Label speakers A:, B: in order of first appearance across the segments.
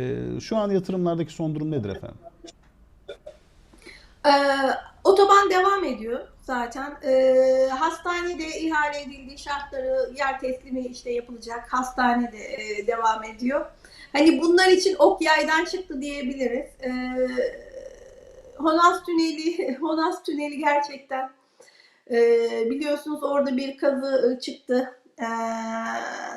A: Ee, şu an yatırımlardaki son durum nedir efendim?
B: Ee, otoban devam ediyor zaten. Ee, hastanede ihale edildiği şartları yer teslimi işte yapılacak. Hastanede e, devam ediyor. Hani bunlar için ok yaydan çıktı diyebiliriz. Ee, Honas Tüneli, Honas Tüneli gerçekten e, biliyorsunuz orada bir kazı e, çıktı. Ee,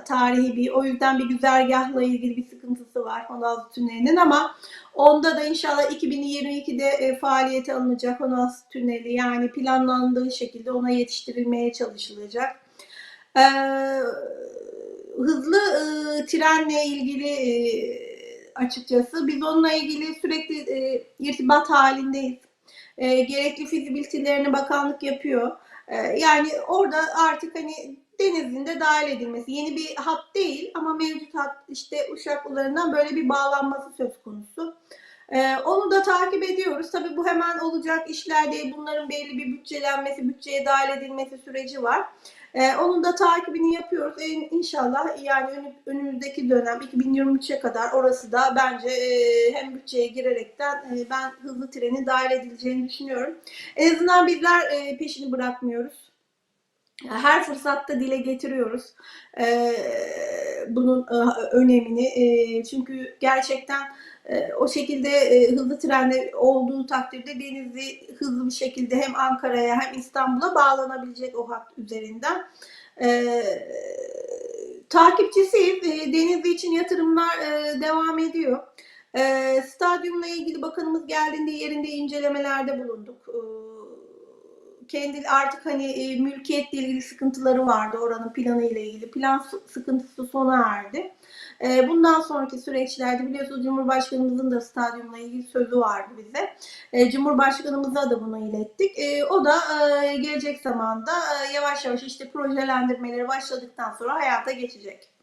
B: tarihi bir o yüzden bir güzergahla ilgili bir sıkıntısı var Honaz Tüneli'nin ama Onda da inşallah 2022'de e, faaliyete alınacak Honas Tüneli yani planlandığı şekilde ona yetiştirilmeye çalışılacak. Ee, hızlı e, trenle ilgili e, açıkçası biz onunla ilgili sürekli e, irtibat halindeyiz. E, gerekli fizibilitelerini bakanlık yapıyor. E, yani orada artık hani denizin de dahil edilmesi yeni bir hat değil ama mevcut hat işte Uşak böyle bir bağlanması söz konusu. Ee, onu da takip ediyoruz. Tabii bu hemen olacak işler değil. Bunların belli bir bütçelenmesi, bütçeye dahil edilmesi süreci var. Ee, onun da takibini yapıyoruz. Ee, inşallah yani önü- önümüzdeki dönem 2023'e kadar orası da bence e, hem bütçeye girerekten e, ben hızlı trenin dahil edileceğini düşünüyorum. En azından bizler e, peşini bırakmıyoruz. Her fırsatta dile getiriyoruz e, bunun e, önemini. E, çünkü gerçekten e, o şekilde hızlı trenle olduğu takdirde Denizli hızlı bir şekilde hem Ankara'ya hem İstanbul'a bağlanabilecek o hat üzerinden. Takipçisiyiz. Denizli için yatırımlar devam ediyor. Stadyumla ilgili bakanımız geldiğinde yerinde incelemelerde bulunduk. Kendi artık hani e, mülkiyetle ilgili sıkıntıları vardı oranın planı ile ilgili. Plan sı- sıkıntısı sona erdi. E, bundan sonraki süreçlerde biliyorsunuz Cumhurbaşkanımızın da stadyumla ilgili sözü vardı bize. E, Cumhurbaşkanımıza da bunu ilettik. E, o da e, gelecek zamanda e, yavaş yavaş işte projelendirmeleri başladıktan sonra hayata geçecek.